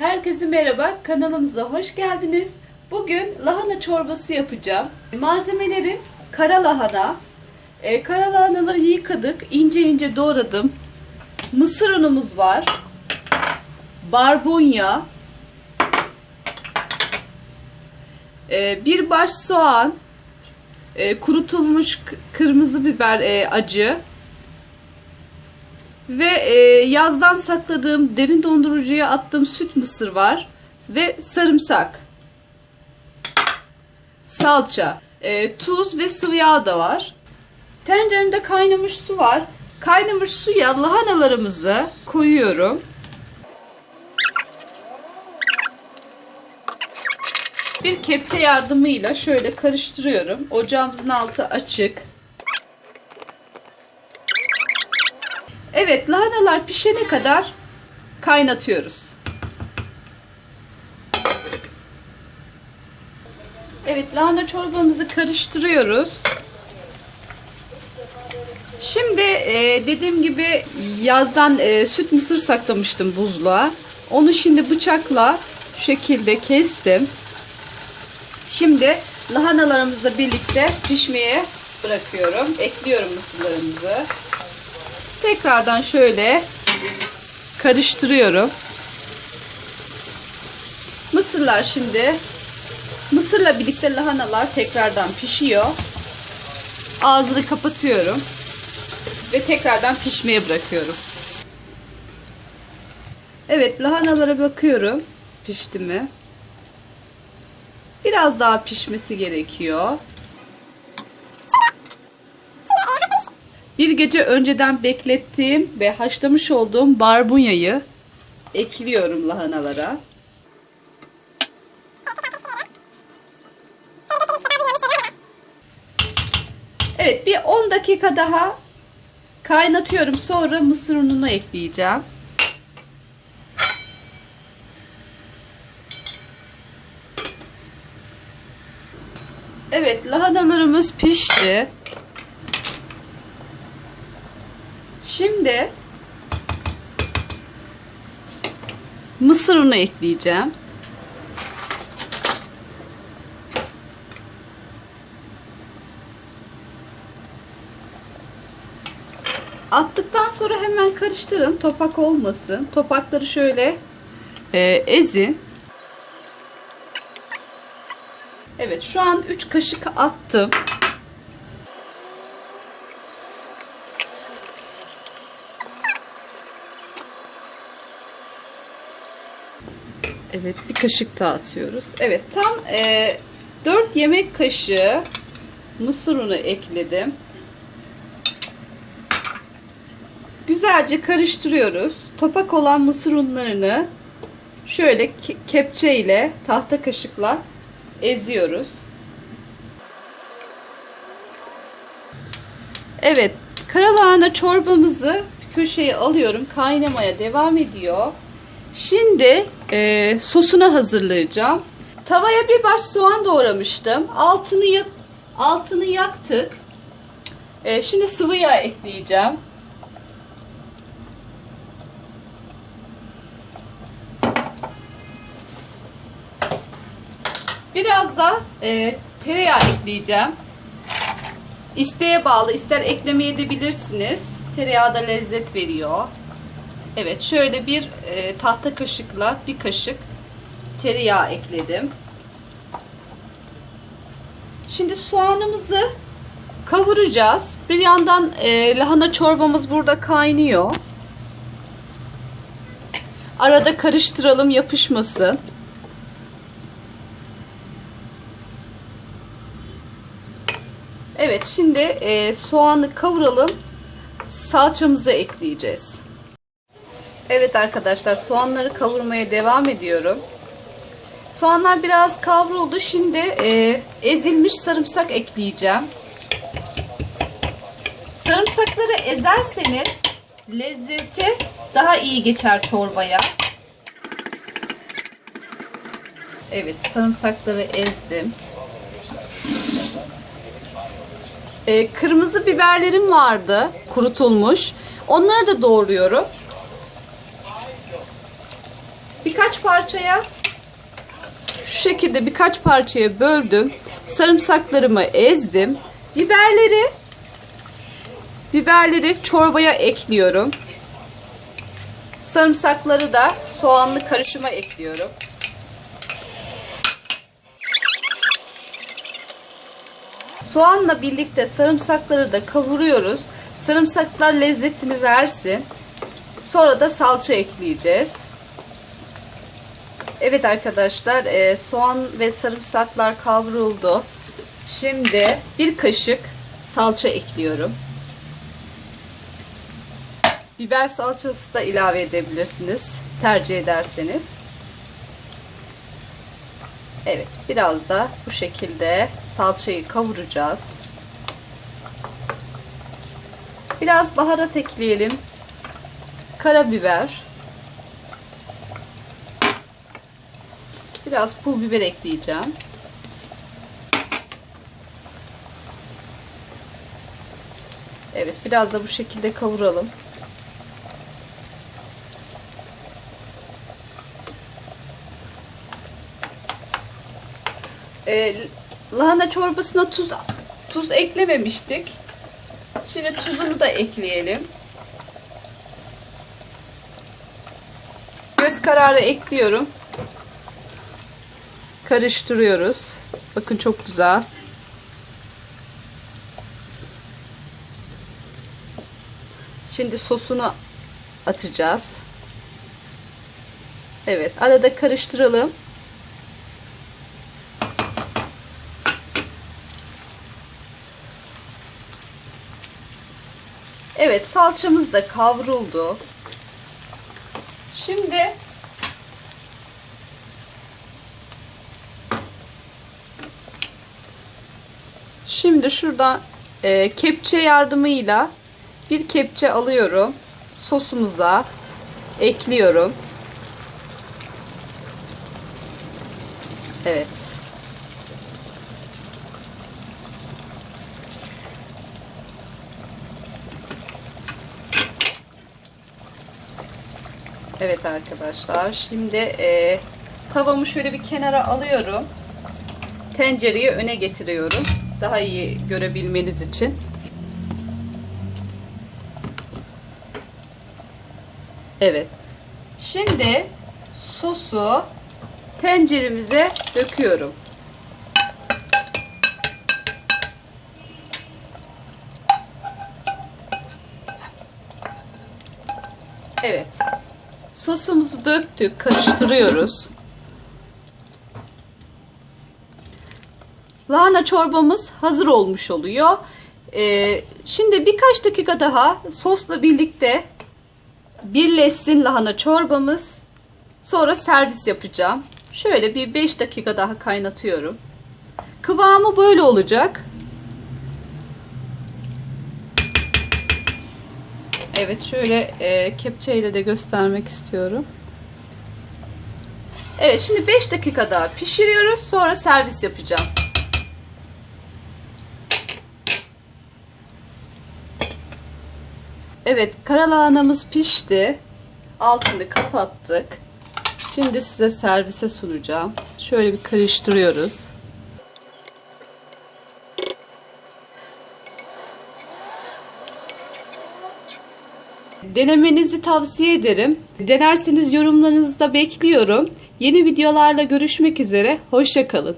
Herkese merhaba, kanalımıza hoş geldiniz. Bugün lahana çorbası yapacağım. Malzemelerim kara lahana. Ee, kara lahanaları yıkadık, ince ince doğradım. Mısır unumuz var. Barbunya. Ee, bir baş soğan. Ee, kurutulmuş kırmızı biber e, acı. Ve e, yazdan sakladığım derin dondurucuya attığım süt mısır var. Ve sarımsak. Salça. e, tuz ve sıvı yağ da var. Tenceremde kaynamış su var. Kaynamış suya lahanalarımızı koyuyorum. Bir kepçe yardımıyla şöyle karıştırıyorum. Ocağımızın altı açık. Evet, lahanalar pişene kadar kaynatıyoruz. Evet, lahana çorbamızı karıştırıyoruz. Şimdi e, dediğim gibi yazdan e, süt mısır saklamıştım buzluğa. Onu şimdi bıçakla şu şekilde kestim. Şimdi lahanalarımızla birlikte pişmeye bırakıyorum. Ekliyorum mısırlarımızı. Tekrardan şöyle karıştırıyorum. Mısırlar şimdi mısırla birlikte lahanalar tekrardan pişiyor. Ağzını kapatıyorum ve tekrardan pişmeye bırakıyorum. Evet lahanalara bakıyorum. Pişti mi? Biraz daha pişmesi gerekiyor. Bir gece önceden beklettiğim ve haşlamış olduğum barbunyayı ekliyorum lahanalara. Evet bir 10 dakika daha kaynatıyorum. Sonra mısır ununu ekleyeceğim. Evet lahanalarımız pişti. Şimdi mısır unu ekleyeceğim. Attıktan sonra hemen karıştırın. Topak olmasın. Topakları şöyle e, ezin. Evet şu an 3 kaşık attım. Evet bir kaşık daha atıyoruz. Evet tam e, 4 yemek kaşığı mısır unu ekledim. Güzelce karıştırıyoruz. Topak olan mısır unlarını şöyle ke- kepçe ile tahta kaşıkla eziyoruz. Evet, karalahana çorbamızı köşeye alıyorum. Kaynamaya devam ediyor. Şimdi e, sosunu hazırlayacağım. Tavaya bir baş soğan doğramıştım. Altını altını yaktık. E, şimdi sıvı yağ ekleyeceğim. Biraz da e, tereyağı ekleyeceğim. İsteğe bağlı. ister eklemeye de. Tereyağı da lezzet veriyor. Evet şöyle bir e, tahta kaşıkla bir kaşık tereyağı ekledim. Şimdi soğanımızı kavuracağız. Bir yandan e, lahana çorbamız burada kaynıyor. Arada karıştıralım yapışmasın. Evet şimdi e, soğanı kavuralım. Salçamızı ekleyeceğiz. Evet arkadaşlar soğanları kavurmaya devam ediyorum. Soğanlar biraz kavruldu. Şimdi e, ezilmiş sarımsak ekleyeceğim. Sarımsakları ezerseniz lezzeti daha iyi geçer çorbaya. Evet sarımsakları ezdim. E, kırmızı biberlerim vardı kurutulmuş. Onları da doğruyorum. Birkaç birkaç parçaya şu şekilde birkaç parçaya böldüm. Sarımsaklarımı ezdim. Biberleri biberleri çorbaya ekliyorum. Sarımsakları da soğanlı karışıma ekliyorum. Soğanla birlikte sarımsakları da kavuruyoruz. Sarımsaklar lezzetini versin. Sonra da salça ekleyeceğiz. Evet arkadaşlar e, soğan ve sarımsaklar kavruldu. Şimdi bir kaşık salça ekliyorum. Biber salçası da ilave edebilirsiniz tercih ederseniz. Evet biraz da bu şekilde salçayı kavuracağız. Biraz baharat ekleyelim. Karabiber. Biraz pul biber ekleyeceğim. Evet biraz da bu şekilde kavuralım. Ee, lahana çorbasına tuz tuz eklememiştik. Şimdi tuzunu da ekleyelim. Göz kararı ekliyorum. Karıştırıyoruz. Bakın çok güzel. Şimdi sosunu atacağız. Evet, arada karıştıralım. Evet, salçamız da kavruldu. Şimdi Şimdi şuradan e, kepçe yardımıyla bir kepçe alıyorum. Sosumuza ekliyorum. Evet. Evet arkadaşlar. Şimdi e, tavamı şöyle bir kenara alıyorum. Tencereyi öne getiriyorum. Daha iyi görebilmeniz için. Evet. Şimdi sosu tenceremize döküyorum. Evet. Sosumuzu döktük, karıştırıyoruz. Lahana çorbamız hazır olmuş oluyor. Ee, şimdi birkaç dakika daha sosla birlikte birleşsin lahana çorbamız. Sonra servis yapacağım. Şöyle bir 5 dakika daha kaynatıyorum. Kıvamı böyle olacak. Evet şöyle e, kepçeyle de göstermek istiyorum. Evet şimdi 5 dakika daha pişiriyoruz. Sonra servis yapacağım. Evet karalahanamız pişti. Altını kapattık. Şimdi size servise sunacağım. Şöyle bir karıştırıyoruz. Denemenizi tavsiye ederim. Denerseniz yorumlarınızı da bekliyorum. Yeni videolarla görüşmek üzere. Hoşçakalın.